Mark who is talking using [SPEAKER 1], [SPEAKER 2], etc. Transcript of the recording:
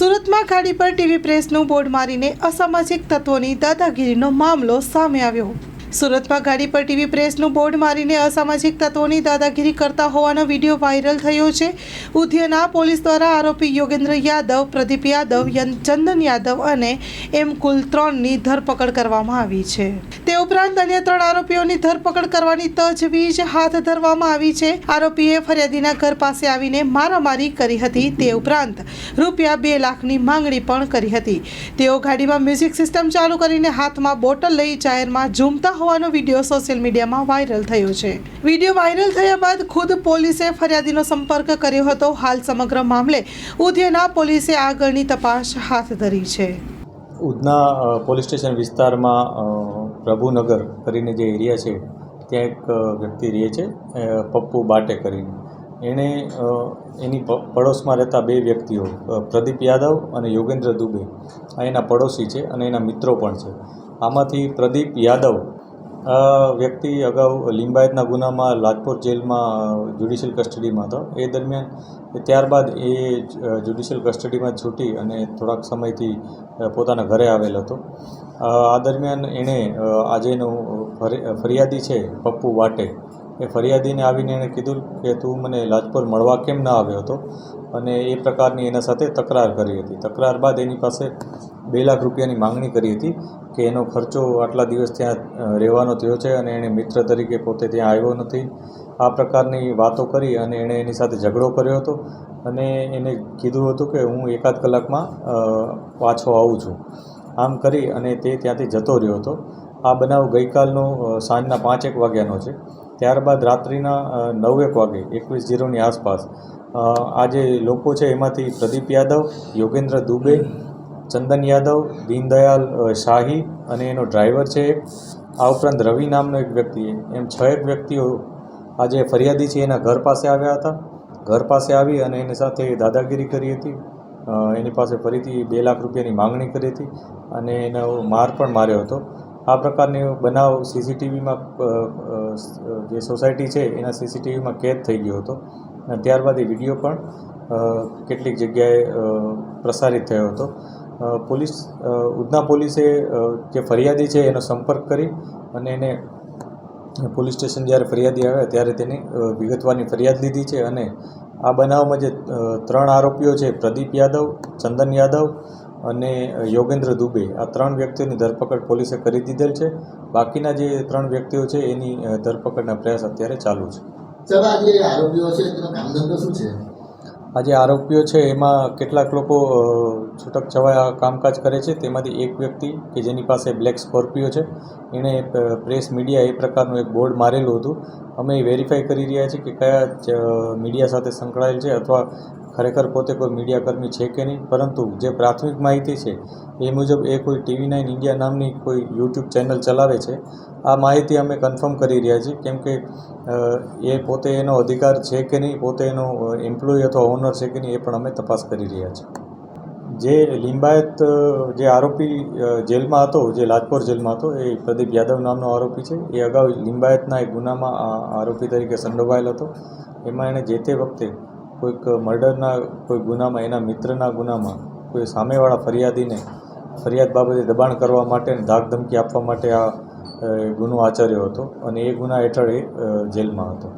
[SPEAKER 1] સુરતમાં ગાડી પર ટીવી પ્રેસનું બોર્ડ મારીને અસામાજિક તત્વોની દાદાગીરીનો મામલો સામે આવ્યો. સુરતમાં ગાડી પર ટીવી પ્રેસનું બોર્ડ મારીને અસામાજિક તત્વોની દાદાગીરી કરતા હોવાનો વીડિયો વાયરલ થયો છે. ઉધ્યના પોલીસ દ્વારા આરોપી યોગેન્દ્ર યાદવ, પ્રદીપ યાદવ ચંદન યાદવ અને એમ કુલ ત્રણની ધરપકડ કરવામાં આવી છે. ઉપરાંત અન્ય ત્રણ આરોપીઓની ધરપકડ કરવાની તજવીજ હાથ ધરવામાં આવી છે. આરોપીએ ફરિયાદીના ઘર પાસે આવીને મારામારી કરી હતી તે ઉપરાંત રૂપિયા બે લાખની માંગણી પણ કરી હતી. તેઓ ગાડીમાં મ્યુઝિક સિસ્ટમ ચાલુ કરીને હાથમાં બોટલ લઈ જાહેરમાં ઝૂમતા હોવાનો વીડિયો સોશિયલ મીડિયામાં વાયરલ થયો છે. વીડિયો વાયરલ થયા બાદ ખુદ પોલીસે ફરિયાદીનો સંપર્ક કર્યો હતો. હાલ સમગ્ર મામલે ઉધ્યના પોલીસે આગળની તપાસ હાથ ધરી છે.
[SPEAKER 2] ઉધના પોલીસ સ્ટેશન વિસ્તારમાં પ્રભુનગર કરીને જે એરિયા છે, ત્યાં એક વ્યક્તિ રહે છે પપ્પુ બાટે કરીને. એણે એની પડોશમાં રહેતા બે વ્યક્તિઓ પ્રદીપ યાદવ અને યોગેન્દ્ર દુબે. આ એના પડોશી છે અને એના મિત્રો પણ છે. આમાંથી પ્રદીપ યાદવ આ વ્યક્તિ અગાઉ લિંબાયતના ગુનામાં લાજપોર જેલમાં જ્યુડિશિયલ કસ્ટડીમાં હતો. એ દરમિયાન ત્યારબાદ એ જ્યુડિશિયલ કસ્ટડીમાં છૂટી અને થોડાક સમયથી પોતાના ઘરે આવેલ હતો. આ દરમિયાન એણે આજેનો ફરિયાદી છે પપ્પુ વાટે. એ ફરિયાદીને આવીને એણે કીધું કે તું મને લાજપોર મળવા કેમ ના આવ્યો હતો? અને એ પ્રકારની એના સાથે તકરાર કરી હતી. તકરાર બાદ એની પાસે બે લાખ રૂપિયાની માંગણી કરી હતી કે એનો ખર્ચો આટલા દિવસ ત્યાં રહેવાનો થયો છે અને એણે મિત્ર તરીકે પોતે ત્યાં આવ્યો નથી. આ પ્રકારની વાતો કરી અને એણે એની સાથે ઝઘડો કર્યો હતો અને એને કીધું હતું કે હું એકાદ કલાકમાં પાછો આવું છું. આમ કરી અને તે ત્યાંથી જતો રહ્યો હતો. આ બનાવ ગઈકાલનો સાંજના પાંચેક વાગ્યાનો છે. ત્યારબાદ રાત્રિના નવેક વાગે, એકવીસ જીરોની આસપાસ આ જે લોકો છે એમાંથી પ્રદીપ યાદવ, યોગેન્દ્ર દુબે, ચંદન યાદવ, દીનદયાલ શાહી અને એનો ડ્રાઈવર છે આ ઉપરાંત રવિ નામનો એક વ્યક્તિ એમ છ એક વ્યક્તિઓ આ જે ફરિયાદી છે, એના ઘર પાસે આવ્યા હતા. ઘર પાસે આવી અને એની સાથે દાદાગીરી કરી હતી. એની પાસે ફરીથી બે લાખ રૂપિયાની માંગણી કરી હતી અને એનો માર પણ માર્યો હતો. આ પ્રકારની બનાવ સીસીટીવીમાં જે સોસાયટી છે, એના સીસીટીવીમાં કેદ થઈ ગયો હતો. અને ત્યારબાદ એ વીડિયો પણ કેટલીક જગ્યાએ પ્રસારિત થયો હતો. પોલીસ ઉધના પોલીસે જે ફરિયાદી છે, એનો સંપર્ક કરી અને એને પોલીસ સ્ટેશન જ્યારે ફરિયાદી આવ્યા ત્યારે તેની વિગતવારની ફરિયાદ લીધી છે અને આ બનાવમાં જે ત્રણ આરોપીઓ છે, પ્રદીપ યાદવ, ચંદન યાદવ અને યોગેન્દ્ર દુબે આ ત્રણ વ્યક્તિઓની ધરપકડ પોલીસે કરી દીધેલ છે. બાકીના જે ત્રણ વ્યક્તિઓ છે એની ધરપકડના પ્રયાસ અત્યારે ચાલુ છે.
[SPEAKER 3] આજે આરોપીઓ છે તેનો કામ ધંધો શું છે?
[SPEAKER 2] આ જે આરોપીઓ છે એમાં કેટલાક લોકો છૂટક છવાયા કામકાજ કરે છે. તેમાંથી એક વ્યક્તિ કે જેની પાસે બ્લેક સ્કોર્પિયો છે. એણે પ્રેસ મીડિયા એ પ્રકારનું એક બોર્ડ મારેલું હતું. અમે એ વેરીફાઈ કરી રહ્યા છીએ કે કયા મીડિયા સાથે સંકળાયેલ છે અથવા ખરેખર પોતે કોઈ મીડિયાકર્મી છે કે નહીં? પરંતુ જે પ્રાથમિક માહિતી છે, એ મુજબ એ કોઈ ટીવી નાઇન ઇન્ડિયા નામની કોઈ યુટ્યુબ ચેનલ ચલાવે છે. આ માહિતી અમે કન્ફર્મ કરી રહ્યા છીએ, કેમ કે એ પોતે એનો અધિકાર છે કે નહીં, પોતે એનો એમ્પ્લોય અથવા ઓનર છે કે નહીં, એ પણ અમે તપાસ કરી રહ્યા છીએ. જે લિંબાયત જે આરોપી જેલમાં હતો, જે લાજપોર જેલમાં હતો, એ પ્રદીપ યાદવ નામનો આરોપી છે. એ અગાઉ લિંબાયતના એક ગુનામાં આરોપી તરીકે સંડોવાયેલ હતો. એમાં એણે જે તે વખતે કોઈક મર્ડરના, કોઈ ગુનામાં, એના મિત્રના ગુનામાં, કોઈ સામેવાળા ફરિયાદીને, ફરિયાદ બાબતે દબાણ કરવા માટે અને ધાક ધમકી આપવા માટે આ ગુનો આચર્યો હતો અને એ ગુના હેઠળ એ જેલમાં હતો.